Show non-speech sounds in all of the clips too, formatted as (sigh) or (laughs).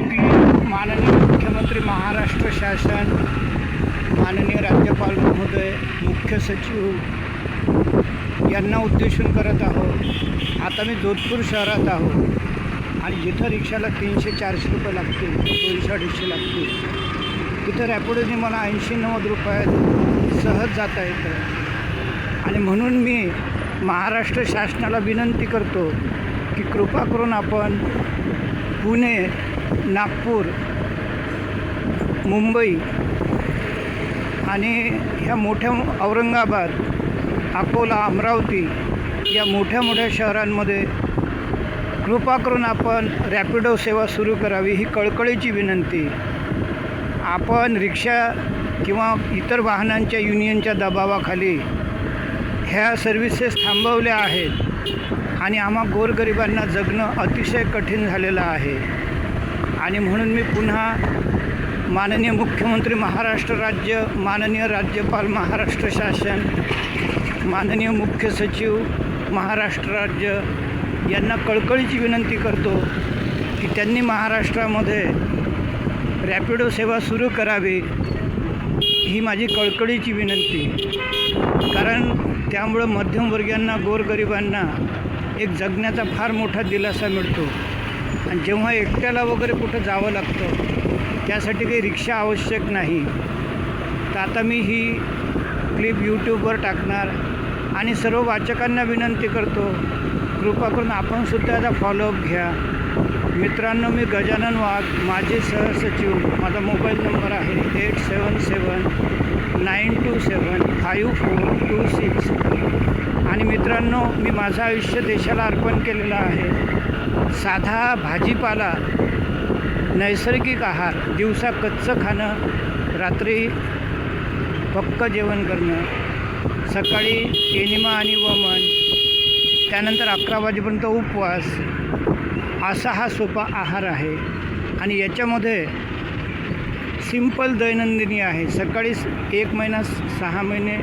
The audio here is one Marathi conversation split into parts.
की माननीय मुख्यमंत्री महाराष्ट्र शासन माननीय राज्यपाल महोदय मुख्य सचिव यांना उद्देशून करत आहोत. आता मी जोधपूर शहरात आहोत. आणि जिथं रिक्षाला तीनशे चारशे रुपये लागतील दोनशे अडीचशे लागतील तिथं रॅपिडोने मला ऐंशी नव्वद रुपयात सहज जाता येतं. आणि म्हणून मी महाराष्ट्र शासनाला विनंती करतो की कृपा करून आपण पुणे नागपूर मुंबई आणि ह्या मोठ्या औरंगाबाद अकोला अमरावती या मोठ्या मोठ्या शहरांमध्ये कृपा करून आपण रॅपिडो सेवा सुरू करावी ही कळकळीची विनंती. आपण रिक्षा किंवा इतर वाहनांच्या युनियनच्या दबावाखाली ह्या सर्व्हिसेस थांबवल्या आहेत आणि आम्हा गोरगरिबांना जगणं अतिशय कठीण झालेलं आहे. आणि म्हणून मी पुन्हा माननीय मुख्यमंत्री महाराष्ट्र राज्य माननीय राज्यपाल महाराष्ट्र शासन माननीय मुख्य सचिव महाराष्ट्र राज्य यांना कळकळीची विनंती करतो की त्यांनी महाराष्ट्रामध्ये रॅपिडो सेवा सुरू करावी ही माझी कळकळीची विनंती. कारण त्यामुळं मध्यमवर्गीयांना गोरगरिबांना एक जगण्याचा फार मोठा दिलासा मिळतो. आणि जेव्हा एकट्याला वगैरे कुठं जावं लागतं त्यासाठी काही रिक्षा आवश्यक नाही. तर आता मी ही क्लिप यूट्यूबवर टाकणार आणि सर्व वाचकांना विनंती करतो कृपा करून आपणसुद्धा याचा फॉलोअप घ्या. मित्रांनो मी गजानन वाघ माझे सहसचिव माझा मोबाईल नंबर आहे eight seven seven nine two seven five four two six. आणि मित्रांनो मी माझं आयुष्य देशाला अर्पण केलेलं आहे. साधा भाजीपाला नैसर्गिक आहार दिवसा कच्चं खाणं रात्री पक्क जेवण करणं सकाळी एनिमा आणि वमन त्यानंतर अकरा वाजेपर्यंत उपवास असा हा सोपा आहार आहे. आणि याच्यामध्ये सिंपल दैनंदिनी आहे. सकाळी स- एक महिना स- सहा महिने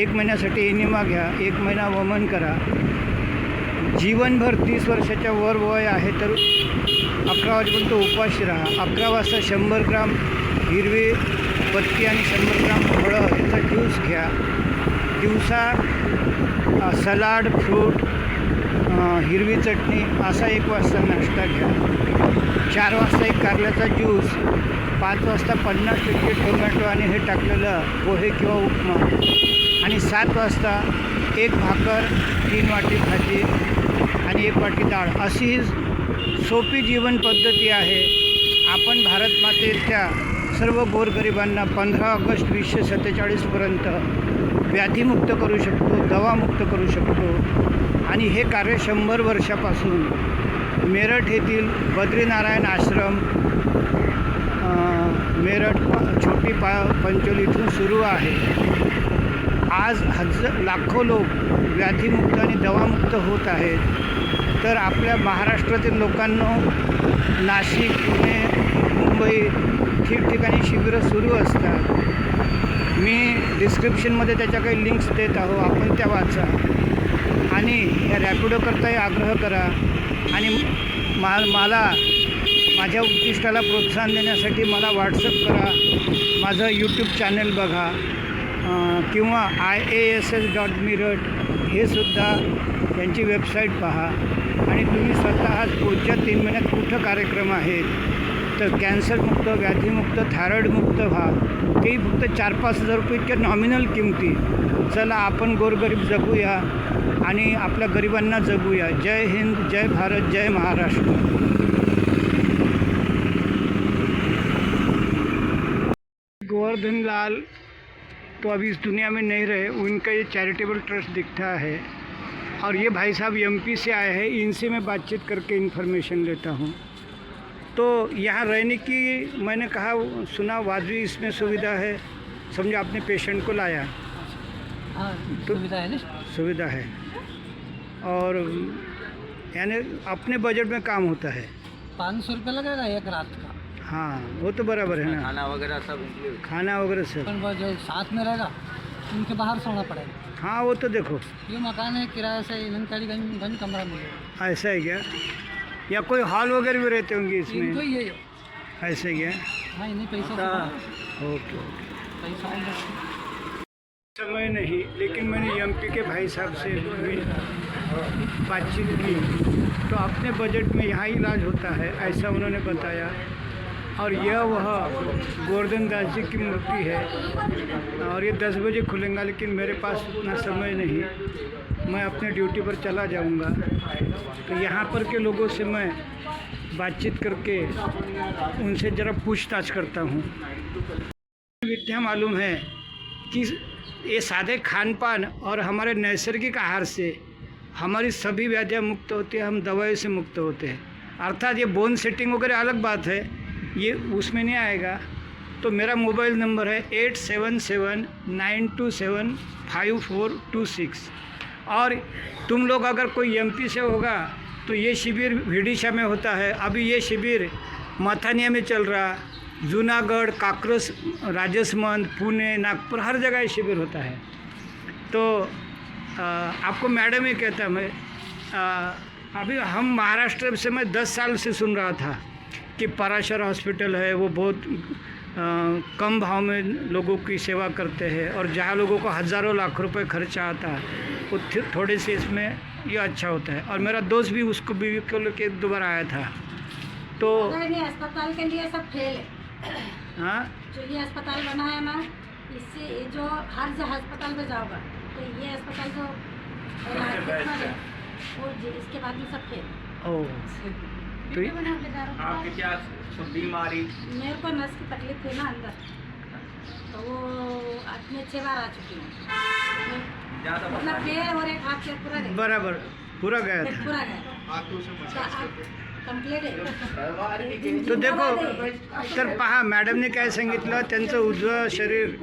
एक महिन्यासाठी एनिमा घ्या एक महिना वमन करा. जीवनभर तीस वर्षाच्या वर वय आहे तर अकरा वाजेपर्यंत उपाशी राहा. अकरा वाजता शंभर ग्राम हिरवी पत्ती आणि शंभर ग्राम फळं याचा ज्यूस घ्या. दिवसा सलाड फ्रूट हिरवी चटणी असा एक वाजता नाश्ता घ्या. चार वाजता एक कारल्याचा ज्यूस पाच वाजता पन्नास टक्के टोमॅटो आणि हे टाकलेलं पोहे किंवा उपमा आणि सात वाजता एक भाकर तीन वाटी भाजी आणि एक वाटी डाळ. अशी ही सोपी जीवन पद्धती आहे. आपण भारत मातेच्या सर्व गोरगरिबांना पंधरा ऑगस्ट वीसशे सत्तेचाळीसपर्यंत व्याधीमुक्त करू शकतो दवामुक्त करू शकतो. आणि हे कार्य शंभर वर्षापासून मेरठ येथील बद्रीनारायण आश्रम मेरठ छोटी पा पंचोलीतून सुरू आहे. आज हज लाखो लोक व्याधीमुक्त आणि दवामुक्त होत आहेत. तर आपल्या महाराष्ट्रातील लोकांना नाशिक पुणे मुंबई ठिकठिकाणी शिबिरं सुरू असतात. मी डिस्क्रिप्शनमध्ये त्याच्या काही लिंक्स देत आहो आपण त्या वाचा. आणि या रॅपिडोकरताही आग्रह करा. आणि मा मला माझ्या उद्दिष्टाला प्रोत्साहन देण्यासाठी मला व्हॉट्सअप करा. माझं यूट्यूब चॅनल बघा. किंवा I A S S dot muriate हे सुद्धा त्यांची वेबसाईट पहा. आणि तुम्ही स्वतः पुढच्या तीन महिन्यात कुठं कार्यक्रम आहेत तर कॅन्सरमुक्त व्याधीमुक्त थायरॉईडमुक्त व्हा. तेही फक्त चार पाच हजार रुपये इतक्या नॉमिनल किमती. चला आपण गोरगरीब जगूया आणि आपल्या गरिबांना जगूया. जय हिंद जय भारत जय महाराष्ट्र. गोवर्धनलाल तो अभी इस दुनिया में नहीं रहे उनका ये चैरिटेबल ट्रस्ट दिखता है। और ये भाई साहब एमपी से आए हैं इनसे मैं बातचीत करके इन्फॉर्मेशन लेता हूँ। तो यहाँ रहने की मैंने कहा सुना वाजवी इसमें सुविधा है। समझो आपने पेशेंट को लाया। हाँ तो- सुविधा है ना सुविधा है। और यानी अपने बजट में काम होता है। पाँच सौ रुपये लगेगा एक रात हाँ वो तो बराबर है ना। खाना वगैरह सब खाना वगैरह सब। जो साथ में रहेगा उनके बाहर सोना पड़ेगा। हाँ वो तो देखो। ये मकान है किराए से गंज गंज कमरा मिलेगा। ऐसा है क्या? या कोई हॉल वगैरह भी रहते होंगे इसमें? ये ऐसे ही है हाँ नहीं पैसा ओके ओके। पैसा समय नहीं लेकिन मैंने एमपी के भाई साहब से बातचीत की। तो अपने बजट में यहाँ इलाज होता है ऐसा उन्होंने बताया। और यह वह गोवर्धन दास जी की मूर्ति है। और ये दस बजे खुलेगा, लेकिन मेरे पास उतना समय नहीं। मैं अपने ड्यूटी पर चला जाऊँगा। तो यहाँ पर के लोगों से मैं बातचीत करके उनसे ज़रा पूछताछ करता हूँ। विद्या, मालूम है कि ये सादे खान पान और हमारे नैसर्गिक आहार से हमारी सभी व्याधियाँ मुक्त होती है, हम दवाई से मुक्त होते हैं। अर्थात ये बोन सेटिंग वगैरह अलग बात है। ये उसमें नहीं आएगा। तो मेरा मोबाइल नंबर है eight seven seven nine two seven five four two six. और तुम लोग अगर कोई एमपी से होगा तो ये शिविर विडिशा में होता है। अभी ये शिविर मथानिया में चल रहा। जूनागढ़ काकरस राजसमंद पुणे नागपुर हर जगह ये शिविर होता है। तो आ, आपको मैडम ही कहता मैं आ, अभी हम महाराष्ट्र से मैं दस साल से सुन रहा था। कि पराशर हॉस्पिटल है वो बहुत आ, कम भाव में लोगों की सेवा करते हैं और जहाँ लोगों को हज़ारों लाख रुपए खर्चा आता है वो थि- थोड़े से इसमें ये अच्छा होता है। और मेरा दोस्त भी उसको बीवी को लेके दोबारा आया था। तो अस्पताल के लिए सब फेल है। हाँ? जो ये अस्पताल बना है ना इससे जो हर जो अस्पताल में जाओगा तो ये अस्पताल जो और इसके बाद में सब फेल ओ। (laughs) ये- आपके क्या बीमारी मेरे. को नस की तकलीफ थी ना अंदर. तो वो आज मैं छः बार आ चुकी हूँ ज़्यादा मतलब पैर और एक हाथ से पूरा गया बराबर. पूरा गया था. पूरा गया. कंप्लीट आहे. तो देखो तर पहा मॅडमने काय सांगितलं? त्यांचं उजवं शरीर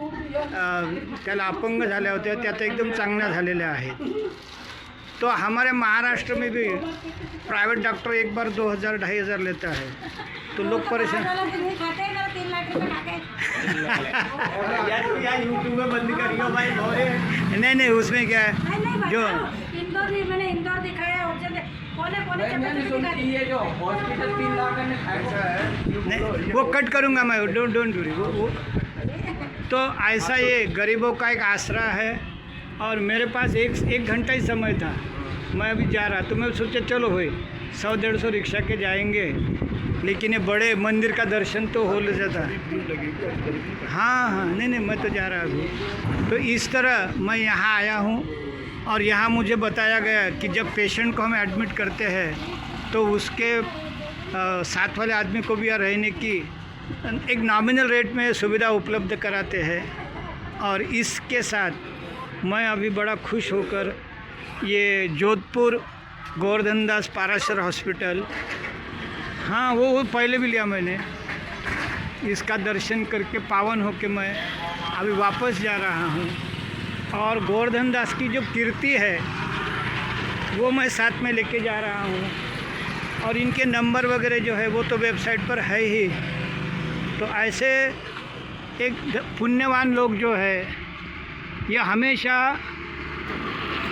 त्याला अपंग झाल्या होत्या त्या आता एकदम चांगल्या झालेल्या आहेत. तो हमारे महाराष्ट्र में भी प्राइवेट डॉक्टर एक बार दो हज़ार ढाई हज़ार लेता है। तो लोग परेशान नहीं नहीं उसमें क्या है? जो इंदौर मैंने इंदौर दिखाया नहीं वो कट करूँगा मैं डोंट डोंट वो तो ऐसा ये गरीबों का एक आसरा है। और मेरे पास एक एक घंटा ही समय था। मैं अभी जा रहा तो मैं सोचा चलो भाई सौ डेढ़ सौ रिक्शा के जाएँगे। लेकिन ये बड़े मंदिर का दर्शन तो हो ले जाता हाँ हाँ नहीं नहीं मैं तो जा रहा अभी। तो इस तरह मैं यहाँ आया हूँ और यहाँ मुझे बताया गया कि जब पेशेंट को हम एडमिट करते हैं तो उसके अ, साथ वाले आदमी को भी यहाँ रहने की एक नॉमिनल रेट में सुविधा उपलब्ध कराते हैं। और इसके साथ मैं अभी बड़ा खुश होकर ये जोधपुर गोवर्धन दास पाराशर हॉस्पिटल हाँ वो वो पहले भी लिया मैंने। इसका दर्शन करके पावन होके मैं अभी वापस जा रहा हूँ। और गोवर्धन दास की जो कीर्ति है, वो मैं साथ में लेके जा रहा हूँ। और इनके नंबर वगैरह जो है, वो तो वेबसाइट पर है ही। तो ऐसे एक पुण्यवान लोग जो है ये हमेशा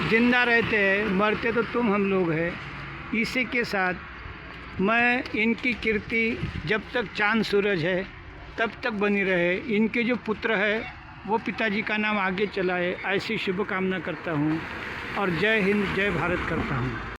ज़िंदा रहते हैं, मरते तो तुम हम लोग हैं। इसी के साथ मैं इनकी कीर्ति जब तक चाँद सूरज है, तब तक बनी रहे। इनके जो पुत्र है, वो पिताजी का नाम आगे चलाए, ऐसी शुभकामना करता हूँ और जय हिंद, जय भारत करता हूँ।